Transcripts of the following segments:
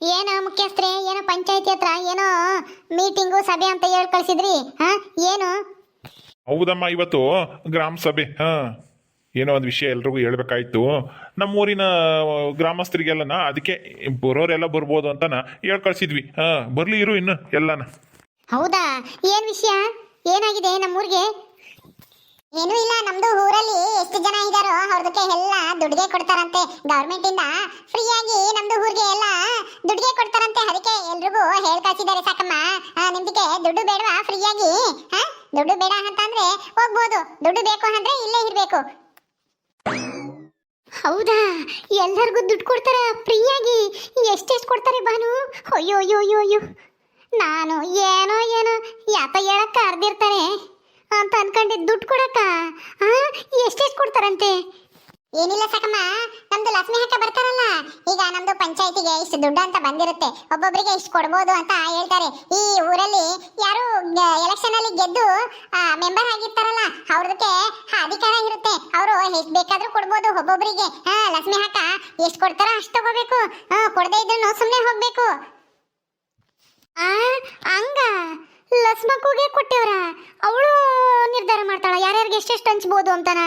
ಏನೋ ಮುಖ್ಯಸ್ಥರೇ ಏನೋ ಪಂಚಾಯತಿ ಹತ್ರ ಏನೋ ಮೀಟಿಂಗು ಸಭೆ ಅಂತ ಹೇಳಿ ಕಳಿಸಿದ್ರಿ ಹಾ? ಏನು? ಹೌದಮ್ಮ ಇವತ್ತು ಗ್ರಾಮ ಸಭೆ ಹಾ. ಏನೋ ಒಂದು ವಿಷಯ ಎಲ್ರಿಗೂ ಹೇಳ್ಬೇಕಾಯ್ತು. ನಮ್ಮೂರಿನ ಗ್ರಾಮಸ್ಥರಿಗೆಲ್ಲನ ಅದಕ್ಕೆ ಬರೋರೆಲ್ಲ ಬರ್ಬೋದು ಅಂತನ ಹೇಳ್ ಕಳ್ಸಿದ್ವಿ ಹಾ. ಬರ್ಲಿ ಇರು ಇನ್ನು ಎಲ್ಲನ. ಹೌದಾ? ಏನ್ ವಿಷಯ? ಏನಾಗಿದೆ ನಮ್ಮೂರಿಗೆ? ಏನೂ ಇಲ್ಲ, ನಮ್ದು ಊರಲ್ಲಿ ಎಷ್ಟು ಜನ ಇದಾರೋ ಅವ್ರದಕ್ಕೆ ಎಲ್ಲ ದುಡ್ಡಿಗೆ ಕೊಡ್ತಾರಂತೆ. ಗವರ್ಮೆಂಟ್ ಇಂದ ಫ್ರೀಯಾಗಿ ನಮ್ದು ಊರಿಗೆ ಎಲ್ಲ ದುಡ್ಡಿಗೆ ಕೊಡ್ತಾರಂತೆ. ಅದಕ್ಕೆ ಎಲ್ರಿಗೂ ಹೇಳ್ ಕಳ್ಸಿದ್ದಾರೆ ಸಾಕಮ್ಮ. ನಿಮ್ದಕ್ಕೆ ದುಡ್ಡು ಬೇಡವಾ? ಫ್ರೀಯಾಗಿ ಆಗಿ ದುಡ್ಡು ಬೇಡ ಅಂತಂದ್ರೆ ಹೋಗ್ಬೋದು. ದುಡ್ಡು ಬೇಕು ಅಂದ್ರೆ ಇಲ್ಲೇ ಇರ್ಬೇಕು. ಹೌದಾ? ಎಲ್ಲರಿಗೂ ದುಡ್ಡು ಕೊಡ್ತಾರ? ಫ್ರೀಯಾಗಿ ಎಷ್ಟೆಷ್ಟು ಕೊಡ್ತಾರೆ ಬಾನು ಅಯ್ಯೋ ಅಯ್ಯೋ ಅಯ್ಯೋ ಅಯ್ಯೋ. ನಾನು ಏನೋ ಏನೋ ಯಾತ ಹೇಳಕ್ಕೆ ಅರ್ದಿರ್ತಾರೆ. ಅಂತ ಅನ್ಕೊಂಡಿದ್ದು ದುಡ್ಡು ಕೊಡಕ್ಕ? ಎಷ್ಟೆಷ್ಟು ಕೊಡ್ತಾರಂತೆ? ಏನಿಲ್ಲ ಸಾಕಮ್ಮ, ನಮ್ದು ಲಕ್ಷ್ಮಿ ಹಕ್ಕ ಬರ್ತಾರಲ್ಲ, ಈಗ ನಮ್ದು ಪಂಚಾಯತಿಗೆ ಇಷ್ಟು ದುಡ್ಡು ಅಂತ ಬಂದಿರುತ್ತೆ ಒಬ್ಬೊಬ್ಬರಿಗೆ ಇಷ್ಟು ಕೊಡ್ಬೋದು ಅಂತ ಹೇಳ್ತಾರೆ. ಈ ಊರಲ್ಲಿ ಯಾರು ಎಲೆಕ್ಷನ್ ಅಲ್ಲಿ ಗೆದ್ದು ಮೆಂಬರ್ ಆಗಿರ್ತಾರಲ್ಲ ಅವ್ರದಕ್ಕೆ ಅಧಿಕಾರ ಇರುತ್ತೆ. ಅವರು ಎಷ್ಟು ಬೇಕಾದ್ರೂ ಕೊಡ್ಬೋದು ಒಬ್ಬೊಬ್ಬರಿಗೆ ಹಾ ಲಕ್ಷ್ಮಿ ಹಾಕ ಎಷ್ಟು ಕೊಡ್ತಾರೋ ಅಷ್ಟು ತಗೋಬೇಕು. ಕೊಡದೇ ಇದ್ರು ಸುಮ್ಮನೆ ಹೋಗ್ಬೇಕು. ಆ, ಹಂಗ? ಲಸ್ಮಕ್ಕೂಗೆ ಕೊಟ್ಟೆವ್ರ. ಅವಳು ನಿರ್ಧಾರ ಮಾಡ್ತಾಳ, ಯಾರ್ಯಾರಿಗೆ ಎಷ್ಟೆಷ್ಟು ಹಂಚ್ಬೋದು ಅಂತಾನ.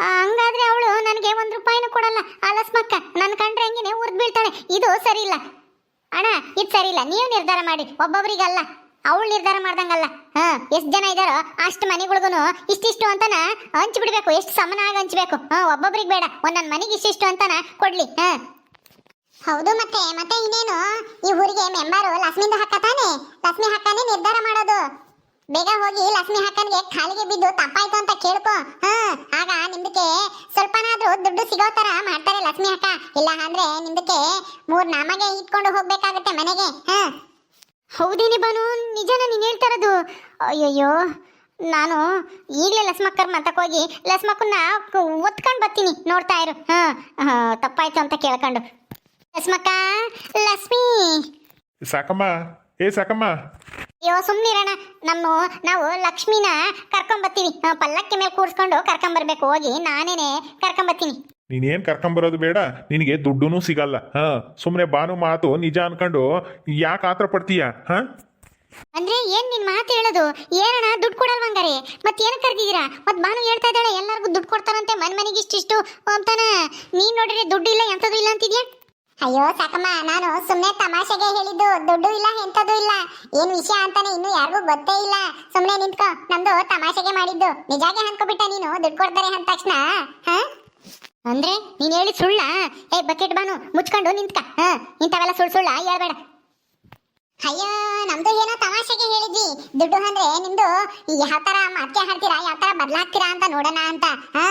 ಹಂಗಾದ್ರೆ ಅವಳು ನನಗೆ ಒಂದು ರೂಪಾಯಿನೂ ಕೊಡಲ್ಲ. ಆ ಲಸ್ಮಕ್ಕ ನನ್ನ ಕಂಡ್ರೆ ಹಂಗೇನೆ ಉರ್ದು ಬೀಳ್ತಾಳೆ. ಇದು ಸರಿ ಇಲ್ಲ ಅಣ್ಣ, ಇದು ಸರಿ ಇಲ್ಲ ನೀವು ನಿರ್ಧಾರ ಮಾಡಿ. ಒಬ್ಬೊಬ್ರಿಗಲ್ಲ. ಅವಳು ನಿರ್ಧಾರ ಮಾಡ್ದಂಗಲ್ಲ. ಹಾಂ, ಎಷ್ಟು ಜನ ಇದ್ದಾರೋ ಅಷ್ಟು ಮನೆಗಳಿಗೂ ಇಷ್ಟಿಷ್ಟು ಅಂತಾನ ಹಂಚ್ಬಿಡ್ಬೇಕು. ಎಷ್ಟು ಸಮನಾಗಿ ಹಂಚ್ಬೇಕು. ಹಾ, ಒಬ್ಬೊಬ್ರಿಗೆ ಬೇಡ. ಒಂದೊಂದು ಮನೆಗೆ ಇಷ್ಟಿಷ್ಟು ಅಂತಾನ ಕೊಡ್ಲಿ. ಹಾ. ಹೌದು ಮತ್ತೆ ಮತ್ತೆ ಇನ್ನೇನು? ಈ ಊರಿಗೆ ಮೆಂಬರು ಲಕ್ಷ್ಮಿಂದ ಹಕ್ಕ ತಾನೆ? ಲಕ್ಷ್ಮಿ ಹಕ್ಕನೇ ನಿರ್ಧಾರ ಮಾಡೋದು. ಬೇಗ ಹೋಗಿ ಲಕ್ಷ್ಮಿ ಹಕ್ಕನ್ಗೆ ಕಾಲಿಗೆ ಬಿದ್ದು ತಪ್ಪಾಯ್ತು ಅಂತ ಕೇಳ್ಕೊ. ಹಾ, ಆಗ ನಿಮ್ದಕ್ಕೆ ಸ್ವಲ್ಪನಾದ್ರೂ ದುಡ್ಡು ಸಿಗೋ ತರ ಮಾಡ್ತಾರೆ ಲಕ್ಷ್ಮಿ ಹಕ್ಕ. ಇಲ್ಲ ಅಂದ್ರೆ ನಿಮ್ದಕ್ಕೆ ಮೂರ್ ನಾಮಗೆ ಇಟ್ಕೊಂಡು ಹೋಗ್ಬೇಕಾಗತ್ತೆ ಮನೆಗೆ. ಹಾ. ಹೌದೇನೆ ಬಾನು ನಿಜನ ನೀನು ಹೇಳ್ತಾರದು ಅಯ್ಯಯ್ಯೋ, ನಾನು ಈಗಲೇ ಲಸ್ಮಕ್ಕರ್ ಮತಕ್ಕೆ ಹೋಗಿ ಲಸ್ಮಕ್ಕನ್ನ ಒತ್ಕೊಂಡು ಬರ್ತೀನಿ. ನೋಡ್ತಾ ಇರು. ಹಾ, ತಪ್ಪಾಯ್ತು ಅಂತ ಕೇಳ್ಕೊಂಡು. ಲಸ್ಮಕ್ಕ ಲಕ್ಷ್ಮಿ. ಸಾಕಮ್ಮ ಏ ಸಾಕಮ್ಮ. ಅಯ್ಯೋ ಸುಮ್ಮನಿರೋಣ ನಮ್ಮ ನಾವು ಲಕ್ಷ್ಮಿನ ಕರ್ಕೊಂಬರ್ತೀವಿ ಆ, ಪಲ್ಲಕ್ಕಿ ಮೇಲೆ ಕೂರಿಸ್ಕೊಂಡು ಕರ್ಕೊಂಬರ್ಬೇಕು. ಹೋಗಿ ನಾನೇನೆ ಕರ್ಕೊಂಬರ್ತೀನಿ ನೀನೇನು ಕರ್ಕೊಂಬರೋದು ಬೇಡ. ನಿನಗೆ ದುಡ್ಡು ಸಿಗಲ್ಲ. ಹಾ ಸುಮ್ಮನೆ ಬಾನು ಮಾತು ನಿಜ ಅನ್ಕೊಂಡು ಯಾಕೆ ಆತರ ಪಡ್ತೀಯ ಹಾ? ಅಂದ್ರೆ ಏನ್ ನಿನ್ ಮಾತು ಹೇಳೋದು? ಏನಣ್ಣ ದುಡ್ಡು ಕೊಡಲ್ವಂಗಾರೆ ಮತ್ ಏನ್ ಕರ್ದಿದ್ದೀರಾ? ಮತ್ ಬಾನು ಹೇಳ್ತಾ ಇದ್ದಾಳೆ ಎಲ್ಲರಿಗೂ ದುಡ್ಡು ಕೊಡ್ತಾರಂತೆ ಮನ್ ಮನೆಗೆ ಇಷ್ಟಿಷ್ಟು ಅಂತಾನ. ನೀನ್ ನೋಡಿದ್ರೆ ದುಡ್ಡು ಇಲ್ಲ ಎಂತದು ಇಲ್ಲ ಅಂತಿದ್ಯಾ? ಅಯ್ಯೋ, ಸಾಕಮ್ಮ, ನಾನು ಸುಮ್ಮನೆ ತಮಾಷೆಗೆ ಹೇಳಿದ್ದು, ದುಡ್ಡು ಇಲ್ಲ ಎಂತದು ಇಲ್ಲ. ಏನ್ ವಿಷಯ ಅಂತಾನೆ ಇನ್ನು ಯಾರಿಗೂ ಗೊತ್ತೇ ಇಲ್ಲ. ಸುಮ್ಮನೆ ನಿಂತ್ಕೋ, ನಮ್ದು ತಮಾಷೆಗೆ ಮಾಡಿದ್ದು. ನಿಜಾಗೆ ಅನ್ಕೋಬಿಟ್ಟ ನೀನು, ದುಡ್ಡು ಕೊಡ್ತಾರೆ ಅಂದ ತಕ್ಷಣ, ಹಾ? ಅಂದ್ರೆ ನೀನ್ ಹೇಳಿ ಸುಳ್ಳ? ಏ, ಬಕೆಟ್ ಬಾನು, ಮುಚ್ಕೊಂಡು ನಿಂತ್ಕ, ಹ? ಇಂಥವೆಲ್ಲ ಸುಳ್ಳು ಸುಳ್ಳ, ಹೇಳ್ಬೇಡ. ಅಯ್ಯೋ, ನಮ್ದು ಏನೋ ತಮಾಷೆಗೆ ಹೇಳಿದ್ವಿ. ದುಡ್ಡು ಅಂದ್ರೆ ನಿಮ್ದು ಯಾವ ತರ ಮಾತ್ಕೆ ಹಾಡ್ತೀರಾ, ಯಾವ ತರ ಬದಲಾಗ್ತೀರಾ ಅಂತ ನೋಡೋಣ ಅಂತ. ಹಾ,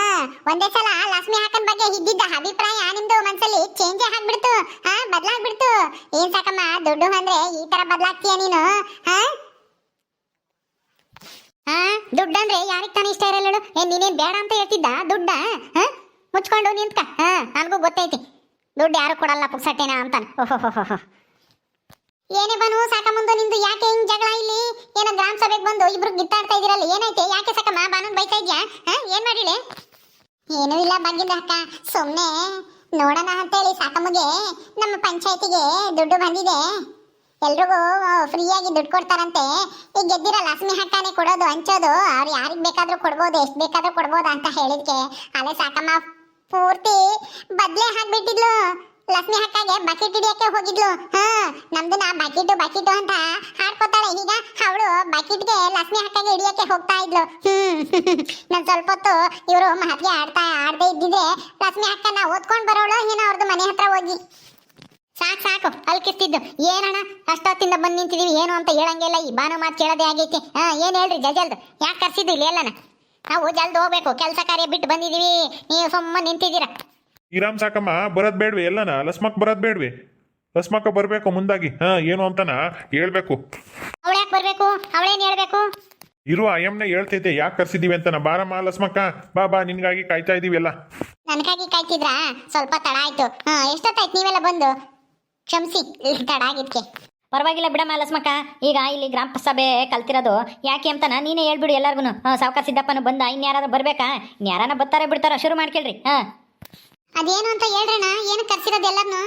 ಒಂದೇ ಸಲ ಲಕ್ಷ್ಮಿ ಹಾಕನ್ ಬಗ್ಗೆ ಇದ್ದಿದ್ದ ಅಭಿಪ್ರಾಯ ನಿಮ್ದು ಮನ್ಸಲ್ಲಿ ಚೇಂಜ್ ಆಗ್ಬಿಡ್ತು. ಹಾ, ಬದಲಾಗ್ಬಿಡ್ತು. ಏನ್ ಸಾಕಮ್ಮ, ದುಡ್ಡು ಅಂದ್ರೆ ಈ ತರ ಬದಲಾಗ್ತೀಯ ನೀನು? ಹಾ? ಹಾ ದುಡ್ಡಂದ್ರೆ ಯಾರಿಗ್ ತಾನೇ ಇಷ್ಟ ಇರಲ್ಲ ಏ, ನೀನೇನ್ ಬೇಡ ಅಂತ ಹೇಳ್ತಿದ್ದ? ದುಡ್ಡ? ಹಾ? ಮುಚ್ಕೊಂಡು ನಿಂತ್ಕ. ಹಾ, ನನಗೂ ಗೊತ್ತೈತಿ. ದುಡ್ಡು ಯಾರು ಕೊಡಲ್ಲ ಪುಕ್ಸಟ್ಟೇನ ಅಂತಾನೆ. ಓಹೋ ಏನೇ ಬನು ಮುಂದೆ ನಿಂದು, ಯಾಕೆ ಹಿಂಗ್ ಜಗಳ ಇಲ್ಲಿ? ಏನ ಗ್ರಾಮ ಸಭೆಗೆ ಬಂದು ಇಬ್ರು ಗಿತ್ತಾಡ್ತಾ ಇದೀರಲ್ಲ ಏನೈತೆ ಯಾಕೆ ಸಾಕಮ್ಮ ಬಾನು ಬೈತಾ ಇದ್ಯಾ? ಏನ್ ಮಾಡಿಳೆ ಏನೂ ಇಲ್ಲ ಬಂದಿದ್ದ ಅಕ್ಕ ಸುಮ್ಮನೆ ನೋಡೋಣ ಅಂತೇಳಿ ಸಾಕಮ್ಮಗೆ, ನಮ್ಮ ಪಂಚಾಯತಿಗೆ ದುಡ್ಡು ಬಂದಿದೆ. ಎಲ್ರಿಗೂ ಫ್ರೀಯಾಗಿ ದುಡ್ಡು ಕೊಡ್ತಾರಂತೆ. ಈಗ ಗೆದ್ದಿರ ಲಕ್ಷ್ಮಿ ಹಕ್ಕಾನೆ ಕೊಡೋದು, ಹಂಚೋದು. ಅವ್ರು ಯಾರಿಗೆ ಬೇಕಾದ್ರೂ ಕೊಡ್ಬೋದು, ಎಷ್ಟು ಬೇಕಾದ್ರೂ ಕೊಡ್ಬೋದು ಅಂತ ಹೇಳಿದ್ಕೆ. ಅಲ್ಲೇ ಸಾಕಮ್ಮ ಪೂರ್ತಿ ಬದಲೇ ಹಾಕ್ಬಿಟ್ಟಿದ್ಲು. ಲಕ್ಷ್ಮಿ ಹಕ್ಕಾಗೆ ಬಕೆಟ್ ಹಿಡಿಯಕ್ಕೆ ಹೋಗಿದ್ಲು. ಹಾ ನಮ್ದು ನಾ ಬಕೆಟ್ ಬಕೆಟ್ ಅಂತ ಹಾಡ್ಕೊತಾಳೆ ಈಗ ಅವಳು ಬಕೆಟ್ಗೆ ಲಕ್ಷ್ಮಿ ಹಕ್ಕಾಗೆ ಹಿಡಿಯಕ್ಕೆ ಹೋಗ್ತಾ ಇದ್ಲು. ನಾನ್ ಸ್ವಲ್ಪ ಹೊತ್ತು ಇವರು ಮಹತ್ಗೆ ಆಡ್ತಾ, ಆಡದೆ ಇದ್ದಿದ್ರೆ ಲಕ್ಷ್ಮಿ ಅಕ್ಕನ ಓದ್ಕೊಂಡ್ ಬರೋಳು ಏನೋ ಅವ್ರದ್ದು ಮನೆ ಹತ್ರ ಹೋಗಿ. ಸಾಕು ಸಾಕು ಅಲ್ಕಿಸ್ತಿದ್ದು ಏನಣ್ಣ, ಅಷ್ಟೊತ್ತಿಂದ ಬಂದು ನಿಂತಿದ್ದೀವಿ ಏನು ಅಂತ ಹೇಳಂಗಿಲ್ಲ ಈ ಬಾನು ಮಾತು ಕೇಳೋದೇ ಆಗೈತಿ. ಹಾ, ಏನು ಹೇಳ್ರಿ ಜಜಲ್ದು ಯಾಕೆ ಕರ್ಸಿದ್ದು ಇಲ್ಲಿ ಎಲ್ಲನ? ನಾವು ಜಲ್ದು ಹೋಗ್ಬೇಕು. ಕೆಲಸ ಕಾರ್ಯ ಬಿಟ್ಟು ಬಂದಿದೀವಿ. ನೀವು ಸುಮ್ಮನೆ ನಿಂತಿದ್ದೀರಾ. ಇರಾಮ್ ಸಾಕಮ್ಮ ಬರೋದ್ ಬೇಡ್ವಿ ಎಲ್ಲನ? ಲಸ್ಮಕ್ ಬರೋದ್ ಬೇಡ್ವಿ. ಲಸ್ಮಕ್ಕ ಬರಬೇಕು ಮುಂದಾಗಿ. ಹಾ ಏನು ಅಂತನ? ಹೇಳ್ಬೇಕು. ಅವಳ್ಯಾಕೆ ಬರಬೇಕು ಬರ್ಬೇಕು? ಅವಳೇನ್ ಹೇಳ್ಬೇಕು? ಇರು ಅಯ್ಯಮ್ನೆ ಹೇಳ್ತೈತೆ ಯಾಕೆ ಕರ್ಸಿದೀವಿ ಅಂತನ? ಬಾರಮ್ಮ ಲಸ್ಮಕ್ಕ ಬಾ ಬಾ ನಿನ್ಗಾಗಿ ಕಾಯ್ತಾ ಇದೀವಿ ಎಲ್ಲ. ನನಗಾಗಿ ಕಾಯ್ತಿದ್ರಾ? ಸ್ವಲ್ಪ ತಡ ಆಯ್ತು. ಹಾ ಎಷ್ಟೊತ್ತಾಯ್ತು ನೀವೆಲ್ಲ ಬಂದು? ಕ್ಷಮಿಸಿ ತಡ ಆಗಿದ್ಕೆ. ಪರವಾಗಿಲ್ಲ ಬಿಡಮ್ಮ ಲಸ್ಮಕ್ಕ. ಈಗ ಇಲ್ಲಿ ಗ್ರಾಮ ಸಭೆ ಕಲ್ತಿರೋದು ಯಾಕೆ ಅಂತನ ನೀನೇ ಹೇಳ್ಬಿಡು ಎಲ್ಲರಿಗೂ ಸಾವುಕಾರ ಸಿದ್ದಪ್ಪನು ಬಂದ ಇನ್ಯಾರಾದ್ರೂ ಬರ್ಬೇಕಾ? ಇನ್ಯಾರನ ಬರ್ತಾರೆ ಬಿಡ್ತಾರ ಶುರು ಮಾಡ್ಕೇಳ್ರಿ. ಹಾ. ಅದೇನು ಅಂತ ಹೇಳ್ರಣ ಏನು ಕರ್ಸಿರೋದು ಎಲ್ಲರನ್ನು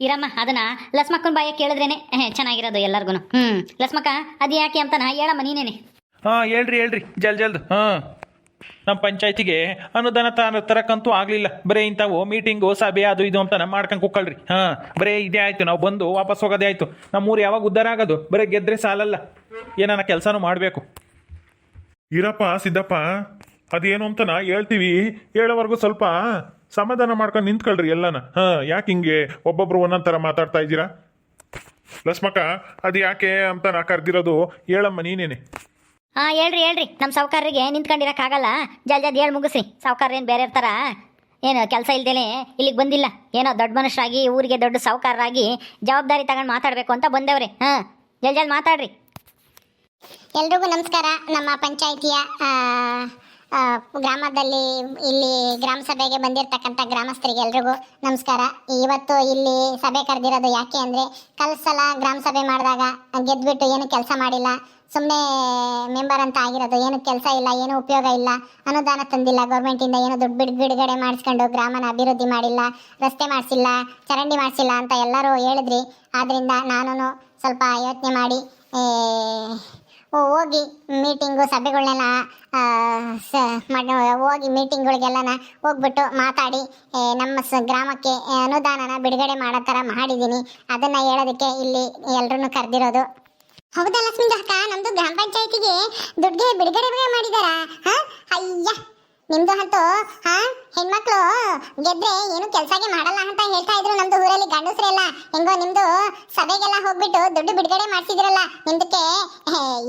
ಇರಮ್ಮ ಅದನ್ನ ಲಸ್ಮಕ್ಕನ ಬಾಯ ಕೇಳಿದ್ರೇನೆ ಚೆನ್ನಾಗಿರೋದು ಎಲ್ಲರಿಗೂ ಹ್ಮ್ ಲಸ್ಮಕ್ಕ ಅದು ಯಾಕೆ ಅಂತನ ಹೇಳಮ್ಮ ನೀನೇನೆ. ಹಾಂ ಹೇಳ್ರಿ ಹೇಳ್ರಿ ಜಲ್ ಜಲ್ದು ಹಾಂ. ನಮ್ಮ ಪಂಚಾಯತಿಗೆ ಅನುದಾನ ತ ತರಕ್ಕಂತೂ ಆಗಲಿಲ್ಲ. ಬರೀ ಇಂಥವು ಮೀಟಿಂಗು ಸಭೆ ಅದು ಇದು ಅಂತ ಮಾಡ್ಕೊಂಡು ಕುಕ್ಕಳ್ರಿ ಹಾಂ. ಬರೀ ಇದೇ ಆಯಿತು ನಾವು ಬಂದು ವಾಪಸ್ ಹೋಗೋದೇ ಆಯಿತು. ನಮ್ಮೂರು ಯಾವಾಗ ಉದ್ಧಾರ ಆಗೋದು? ಬರೀ ಗೆದ್ರೆ ಸಾಲಲ್ಲ. ಏನಾನ ಕೆಲಸನೂ ಮಾಡಬೇಕು. ಇರಪ್ಪ ಸಿದ್ದಪ್ಪ ಅದೇನು ಅಂತನ ಹೇಳ್ತೀವಿ? ಹೇಳೋವರೆಗೂ ಸ್ವಲ್ಪ ಸಮಾಧಾನ ಮಾಡ್ಕೊಂಡು ನಿಂತ್ಕೊಳ್ರಿ ಎಲ್ಲನ. ಹಾ ಯಾಕೆ ಹಿಂಗೆ ಒಬ್ಬೊಬ್ರು ಒಂದೊಂದ್ ಥರ ಮಾತಾಡ್ತಾ ಇದ್ದೀರಾ? ಲಸ್ಮಕ್ಕ ಅದು ಯಾಕೆ ಅಂತ ನಾ ಕರ್ದಿರೋದು ಹೇಳಮ್ಮ ನೀನೇನೆ. ಹಾಂ ಹೇಳ್ರಿ ಹೇಳ್ರಿ. ನಮ್ಮ ಸಾವುಕಾರರಿಗೆ ನಿಂತ್ಕೊಂಡಿರಕ್ಕಾಗಲ್ಲ ಜಲ್ ಜಲ್ದಿ ಹೇಳಿ ಮುಗಿಸ್ರಿ. ಸಾವುಕಾರ ಏನು ಬೇರೆ ಇರ್ತಾರ? ಏನು ಕೆಲಸ ಇಲ್ದೇನೆ ಇಲ್ಲಿಗೆ ಬಂದಿಲ್ಲ. ಏನೋ ದೊಡ್ಡ ಮನುಷ್ಯರಾಗಿ ಊರಿಗೆ ದೊಡ್ಡ ಸಾವುಕಾರರಾಗಿ ಜವಾಬ್ದಾರಿ ತಗೊಂಡು ಮಾತಾಡಬೇಕು ಅಂತ ಬಂದವ್ರೆ. ಹಾಂ ಜಲ್ ಜಲ್ ಮಾತಾಡ್ರಿ. ಎಲ್ರಿಗೂ ನಮಸ್ಕಾರ. ನಮ್ಮ ಪಂಚಾಯಿತಿಯ ಗ್ರಾಮದಲ್ಲಿ ಇಲ್ಲಿ ಗ್ರಾಮ ಸಭೆಗೆ ಬಂದಿರತಕ್ಕಂಥ ಗ್ರಾಮಸ್ಥರಿಗೆ ಎಲ್ರಿಗೂ ನಮಸ್ಕಾರ. ಇವತ್ತು ಇಲ್ಲಿ ಸಭೆ ಕರೆದಿರೋದು ಯಾಕೆ ಅಂದರೆ ಕಲ್ಸಲ ಗ್ರಾಮ ಸಭೆ ಮಾಡಿದಾಗ ಗೆದ್ದುಬಿಟ್ಟು ಏನು ಕೆಲಸ ಮಾಡಿಲ್ಲ ಸುಮ್ಮನೆ ಮೆಂಬರ್ ಅಂತ ಆಗಿರೋದು, ಏನು ಕೆಲಸ ಇಲ್ಲ, ಏನು ಉಪಯೋಗ ಇಲ್ಲ, ಅನುದಾನ ತಂದಿಲ್ಲ ಗೌರ್ಮೆಂಟಿಂದ ಏನು ದುಡ್ಡು ಬಿಡ್, ಬಿಡುಗಡೆ ಮಾಡಿಸ್ಕೊಂಡು ಗ್ರಾಮನ ಅಭಿವೃದ್ಧಿ ಮಾಡಿಲ್ಲ, ರಸ್ತೆ ಮಾಡಿಸಿಲ್ಲ, ಚರಂಡಿ ಮಾಡಿಸಿಲ್ಲ ಅಂತ ಎಲ್ಲರೂ ಹೇಳಿದ್ರಿ. ಆದ್ದರಿಂದ ನಾನು ಸ್ವಲ್ಪ ಯೋಚನೆ ಮಾಡಿ ಹೋಗಿ ಮೀಟಿಂಗು ಸಭೆಗಳನ್ನೆಲ್ಲ ಮಾಡ್- ಹೋಗಿ ಮೀಟಿಂಗ್ಗಳಿಗೆಲ್ಲನ ಹೋಗ್ಬಿಟ್ಟು ಮಾತಾಡಿ ನಮ್ಮ ಸ, ಗ್ರಾಮಕ್ಕೆ ಅನುದಾನನ ಬಿಡುಗಡೆ ಮಾಡೋ ಥರ ಮಾಡಿದ್ದೀನಿ. ಅದನ್ನು ಹೇಳೋದಕ್ಕೆ ಇಲ್ಲಿ ಎಲ್ಲರೂ ಕರೆದಿರೋದು. ಹೌದಾ ಲಕ್ಷ್ಮೀ ಅಕ್ಕ? ನಮ್ಮದು ಗ್ರಾಮ ಪಂಚಾಯತಿಗೆ ದುಡ್ಡಿಗೆ ಬಿಡುಗಡೆ ಮಾಡಿದಾರಾ? ಹಾಂ? ಅಯ್ಯ! ನಿಮ್ದು ಅಂತೂ, ಹಾ, ಹೆಣ್ಮಕ್ಳು ಗೆದ್ರೆ ಏನು ಕೆಲ್ಸಗೆ ಮಾಡಲ್ಲ ಅಂತ ಹೇಳ್ತಾ ಇದ್ರು ನಮ್ದು ಊರಲ್ಲಿ ಗಂಡಸ್ರೆಲ್ಲ. ಹೆಂಗೋ ನಿಮ್ದು ಸಭೆಗೆಲ್ಲ ಹೋಗ್ಬಿಟ್ಟು ದುಡ್ಡು ಬಿಡುಗಡೆ ಮಾಡ್ಸಿದ್ರಲ್ಲ, ನಿಮ್ದಕ್ಕೆ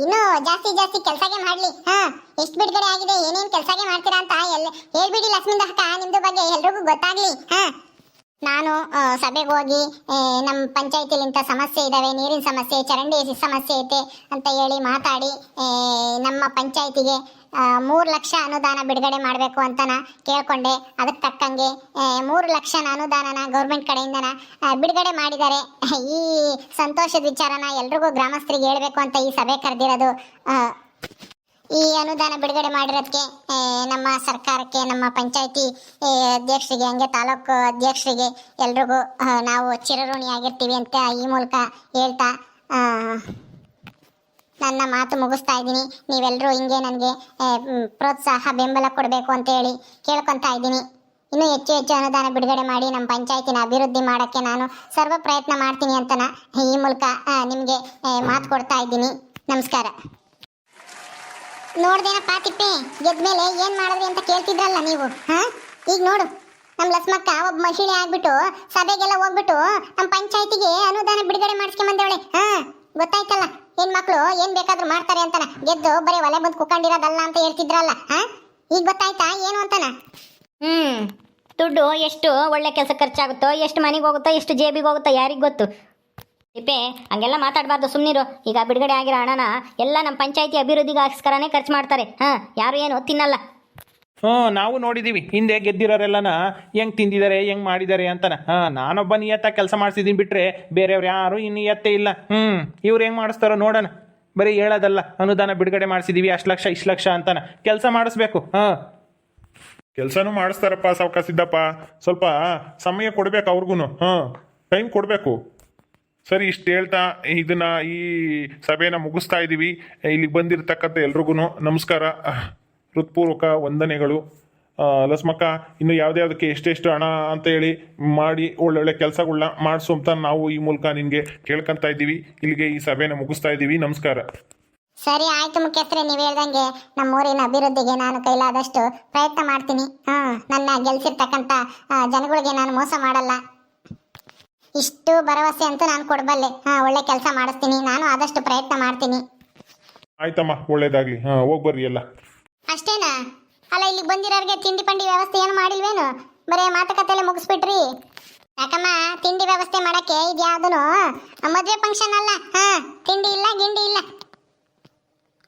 ಇನ್ನೂ ಜಾಸ್ತಿ ಜಾಸ್ತಿ ಕೆಲ್ಸಗೆ ಮಾಡ್ಲಿ, ಹಾ, ಎಷ್ಟು ಬಿಡುಗಡೆ ಆಗಿದೆ, ಏನೇನ್ ಕೆಲ್ಸಗೆ ಮಾಡ್ತೀರಾ ಅಂತ ಎಲ್ಲ ಹೇಳ್ಬಿಡಿ ಲಕ್ಷ್ಮೀ ಅಕ್ಕ, ನಿಮ್ದು ಬಗ್ಗೆ ಎಲ್ರಿಗೂ ಗೊತ್ತಾಗ್ಲಿ, ಹಾ. ನಾನು ಸಭೆಗೆ ಹೋಗಿ ನಮ್ಮ ಇಂಥ ಸಮಸ್ಯೆ ಇದ್ದಾವೆ ನೀರಿನ ಸಮಸ್ಯೆ, ಚರಂಡಿ ಸಮಸ್ಯೆ ಐತೆ ಅಂತ ಹೇಳಿ ಮಾತಾಡಿ ನಮ್ಮ ಪಂಚಾಯತಿಗೆ ಮೂರು ಲಕ್ಷ ಅನುದಾನ ಬಿಡುಗಡೆ ಮಾಡಬೇಕು ಅಂತನ ಕೇಳಿಕೊಂಡೆ. ಅದಕ್ಕೆ ತಕ್ಕಂಗೆ ಮೂರು ಲಕ್ಷ ಅನುದಾನನ ಗೌರ್ಮೆಂಟ್ ಕಡೆಯಿಂದನ ಬಿಡುಗಡೆ ಮಾಡಿದ್ದಾರೆ. ಈ ಸಂತೋಷದ ವಿಚಾರನ ಎಲ್ರಿಗೂ ಗ್ರಾಮಸ್ಥರಿಗೆ ಹೇಳಬೇಕು ಅಂತ ಈ ಸಭೆ ಕರೆದಿರೋದು. ಈ ಅನುದಾನ ಬಿಡುಗಡೆ ಮಾಡಿರೋದಕ್ಕೆ ನಮ್ಮ ಸರ್ಕಾರಕ್ಕೆ, ನಮ್ಮ ಪಂಚಾಯತಿ ಅಧ್ಯಕ್ಷರಿಗೆ, ಹಂಗೆ ತಾಲೂಕು ಅಧ್ಯಕ್ಷರಿಗೆ ಎಲ್ರಿಗೂ ನಾವು ಚಿರಋಣಿಯಾಗಿರ್ತೀವಿ ಅಂತ ಈ ಮೂಲಕ ಹೇಳ್ತಾ ನನ್ನ ಮಾತು ಮುಗಿಸ್ತಾ ಇದ್ದೀನಿ. ನೀವೆಲ್ಲರೂ ಹಿಂಗೆ ನನಗೆ ಪ್ರೋತ್ಸಾಹ, ಬೆಂಬಲ ಕೊಡಬೇಕು ಅಂತ ಹೇಳಿ ಕೇಳ್ಕೊತಾ ಇದ್ದೀನಿ. ಇನ್ನೂ ಹೆಚ್ಚು ಹೆಚ್ಚು ಅನುದಾನ ಬಿಡುಗಡೆ ಮಾಡಿ ನಮ್ಮ ಪಂಚಾಯತಿನ ಅಭಿವೃದ್ಧಿ ಮಾಡೋಕ್ಕೆ ನಾನು ಸರ್ವ ಪ್ರಯತ್ನ ಮಾಡ್ತೀನಿ ಅಂತ ಈ ಮೂಲಕ ನಿಮಗೆ ಮಾತು ಕೊಡ್ತಾ ಇದ್ದೀನಿ. ನಮಸ್ಕಾರ. ನೋಡ್ದೇನಪ್ಪ ತಿಪ್ಪೆ ಗೆದ್ಮೇಲೆ ಏನು ಮಾಡಿದ್ರಿ ಅಂತ ಕೇಳ್ತಿದ್ರಲ್ಲ ನೀವು, ಹಾ? ಈಗ ನೋಡು ನಮ್ಮ ಲಸ್ಮಕ್ಕ ಒಬ್ಬ ಮಹಿಳೆ ಆಗ್ಬಿಟ್ಟು, ಸಭೆಗೆಲ್ಲ ಹೋಗ್ಬಿಟ್ಟು ನಮ್ಮ ಪಂಚಾಯತಿಗೆ ಅನುದಾನ ಬಿಡುಗಡೆ ಮಾಡಿಸ್ಕೊಂಬಂದವಳೆ, ಹಾ? ಗೊತ್ತಾಯ್ತಲ್ಲ? ಹೆಣ್ಮಕ್ಳು ಏನ್ ಬೇಕಾದ್ರೂ ಮಾಡ್ತಾರೆ ಅಂತನ. ಗೆದ್ದು ಬರೀ ಒಲೆ ಬಂದು ಕುಕೊಂಡಿರೋದಲ್ಲ ಅಂತ ಹೇಳ್ತಿದ್ರಲ್ಲ ಈಗ ಗೊತ್ತಾಯ್ತಾ? ಏನು ಅಂತನ? ಹ್ಮ್. ದುಡ್ಡು ಎಷ್ಟು ಒಳ್ಳೆ ಕೆಲಸ ಖರ್ಚಾಗುತ್ತೋ, ಎಷ್ಟು ಮನೆಗೆ ಹೋಗುತ್ತೋ, ಎಷ್ಟು ಜೇಬಿಗೆ ಹೋಗುತ್ತೋ ಯಾರಿಗೆ ಗೊತ್ತು? ಇಪ್ಪೆ ಹಂಗೆಲ್ಲ ಮಾತಾಡಬಾರ್ದು ಸುಮ್ಮನಿರು ಈಗ ಬಿಡುಗಡೆ ಆಗಿರೋ ಹಣನ ಎಲ್ಲ ನಮ್ಮ ಪಂಚಾಯತಿ ಅಭಿವೃದ್ಧಿಗೋಸ್ಕರನೇ ಖರ್ಚು ಮಾಡ್ತಾರೆ. ಹಾಂ, ಯಾರು ಏನು ತಿನ್ನಲ್ಲ. ಹ್ಞೂ ನಾವು ನೋಡಿದ್ದೀವಿ ಹಿಂದೆ ಗೆದ್ದಿರೋರೆಲ್ಲನ ಹೆಂಗ್ ತಿಂದಿದ್ದಾರೆ ಹೆಂಗೆ ಮಾಡಿದ್ದಾರೆ ಅಂತಾನೆ. ಹಾಂ, ನಾನೊಬ್ಬ ನಿಯತ್ತ ಕೆಲಸ ಮಾಡಿಸಿದ್ದೀನಿ ಬಿಟ್ಟರೆ ಬೇರೆಯವ್ರು ಯಾರು ಇನ್ನು ಎತ್ತೆ ಇಲ್ಲ. ಹ್ಞೂ ಇವ್ರು ಹೆಂಗೆ ಮಾಡಿಸ್ತಾರೋ ನೋಡೋಣ. ಬರೀ ಹೇಳೋದಲ್ಲ, ಅನುದಾನ ಬಿಡುಗಡೆ ಮಾಡಿಸಿದ್ದೀವಿ ಅಷ್ಟು ಲಕ್ಷ, ಇಷ್ಟು ಲಕ್ಷ ಅಂತಾನೆ. ಕೆಲಸ ಮಾಡಿಸ್ಬೇಕು, ಹಾಂ. ಕೆಲಸನೂ ಮಾಡಿಸ್ತಾರಪ್ಪ, ಸಾವ್ಕ ಸಿದ್ದಪ್ಪ. ಸ್ವಲ್ಪ ಸಮಯ ಕೊಡ್ಬೇಕು ಅವ್ರಿಗೂ ಹಾಂ. ಟೈಮ್ ಕೊಡಬೇಕು. ಸರಿ, ಇಷ್ಟು ಹೇಳ್ತಾ ಇದನ್ನ ಈ ಸಭೆನ ಮುಗಿಸ್ತಾ ಇದ್ದೀವಿ ಇಲ್ಲಿಗೆ ಬಂದಿರತಕ್ಕಂಥ ಎಲ್ರಿಗೂ ನಮಸ್ಕಾರ. ಹೃತ್ಪೂರ್ವಕ ವಂದನೆಗಳು. ಲಸ್ಮಕ್ಕ ಇನ್ನು ಯಾವುದ್ಯಾವುದಕ್ಕೆ ಎಷ್ಟೆಷ್ಟು ಹಣ ಅಂತ ಹೇಳಿ ಮಾಡಿ ಒಳ್ಳೊಳ್ಳೆ ಕೆಲಸಗಳನ್ನ ಮಾಡಿಸು ಅಂತ ನಾವು ಈ ಮೂಲಕ ನಿಮಗೆ ಕೇಳ್ಕೊಂತ ಇದ್ದೀವಿ. ಇಲ್ಲಿಗೆ ಈ ಸಭೆನ ಮುಗಿಸ್ತಾ ಇದ್ದೀವಿ. ನಮಸ್ಕಾರ. ಸರಿ ಆಯ್ತು ಮುಖ್ಯಸ್ಥರೇ ನೀವು ಹೇಳ್ದಂಗೆ ನಮ್ಮ ಊರಿನ ಅಭಿವೃದ್ಧಿಗೆ ನಾನು ಕೈಲಾದಷ್ಟು ಪ್ರಯತ್ನ ಮಾಡ್ತೀನಿ. ಹಾ ನನ್ನ ಗೆಲ್ಸಿರ್ತಕ್ಕಂಥ ಜನಗಳಿಗೆ ನಾನು ಮೋಸ ಮಾಡಲ್ಲ. ಇಷ್ಟು ಭರವಸೆ ಅಂತೂ ನಾನು ಕೊಡಬಲ್ಲೆ. ಹಾ ಒಳ್ಳೆ ಕೆಲಸ ಮಾಡಿಸ್ತೀನಿ. ನಾನು ಆದಷ್ಟು ಪ್ರಯತ್ನ ಮಾಡ್ತೀನಿ. ಆಯ್ತಮ್ಮ ಒಳ್ಳೇದಾಗ್ಲಿ. ಹಾಂ ಹೋಗಿ ಬರ್ರಿ ಎಲ್ಲ. ಅಷ್ಟೇನಾ? ಅಲ್ಲ, ಇಲ್ಲಿಗೆ ಬಂದಿರೋರಿಗೆ ತಿಂಡಿ ಪಂಡಿ ವ್ಯವಸ್ಥೆ ಏನು ಮಾಡಿಲ್ವೇನು? ಬರೀ ಮಾತುಕತೆಲ್ಲ ಮುಗಿಸ್ಬಿಟ್ರಿ. ಯಾಕಮ್ಮ, ತಿಂಡಿ ವ್ಯವಸ್ಥೆ ಮಾಡಕ್ಕೆ ಇದು ಯಾವ್ದು ಮದುವೆ ಫಂಕ್ಷನ್ ಅಲ್ಲ. ಹಾ, ತಿಂಡಿ ಇಲ್ಲ, ಗಿಂಡಿ ಇಲ್ಲ.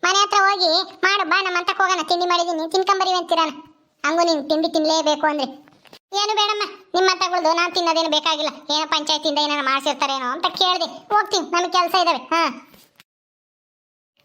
ಮನೆ ಹತ್ರ ಹೋಗಿ ಮಾಡು, ಬಾ, ನಮ್ಮ ಅಂತಕ್ಕೆ ಹೋಗೋಣ. ತಿಂಡಿ ಮಾಡಿದ್ದೀನಿ. ತಿನ್ಕೊಂಬರಿ ಅಂತೀರಾನ? ಹಂಗು ನೀನು ತಿಂಡಿ ತಿನ್ಲೇಬೇಕು ಅಂದ್ರೆ. ಏನು ಬೇಡಮ್ಮ, ನಿಮ್ಮ ತಗೊಳ್ದು ನಾನು ತಿನ್ನೋದೇನು ಬೇಕಾಗಿಲ್ಲ. ಏನೋ ಪಂಚಾಯತಿಯಿಂದ ಏನಾರು ಮಾಡಿಸಿರ್ತಾರೇನೋ ಅಂತ ಕೇಳಿದೆ. ಹೋಗ್ತೀನಿ ನಮಗೆ ಕೆಲಸ ಇದ್ದಾವೆ ಹಾ.